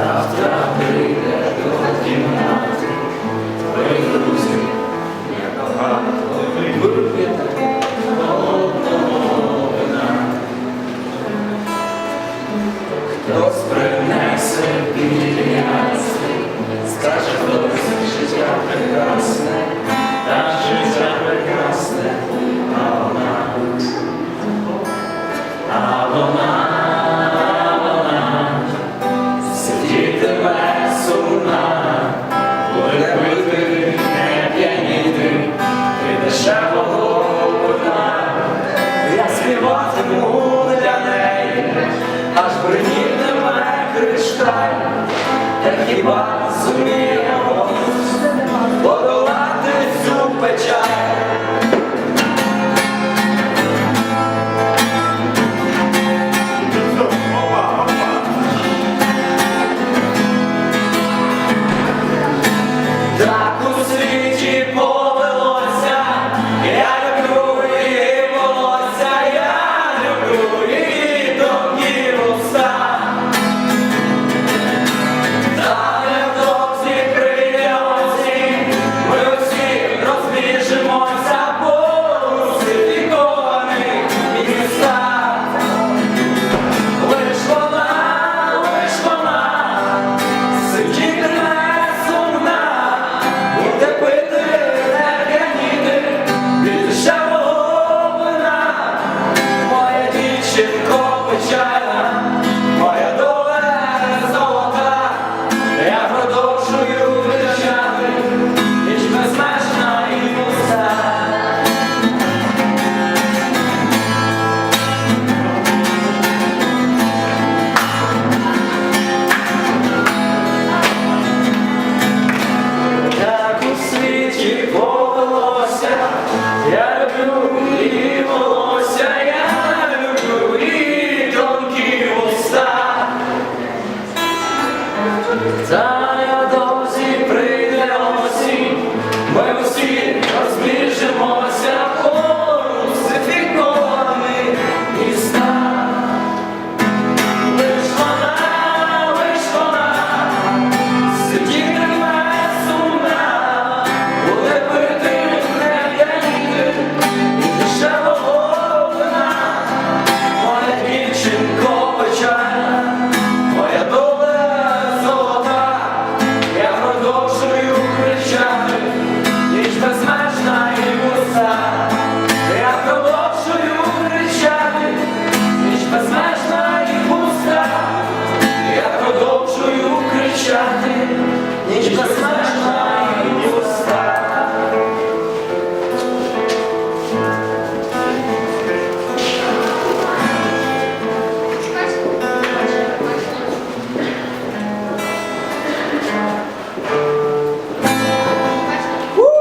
завтра прийде до кімнати, твої друзі, як багато вип'єте холодного вина. Хтось принесе білі скаже хтось, життя прекрасне, та життя прекрасне, а вона, а вона. не пити, не п'яніти, ти дешевого одна, я співатиму для неї, аж принітиме кришталь, та хіба зуміємо. time. ти, нічка.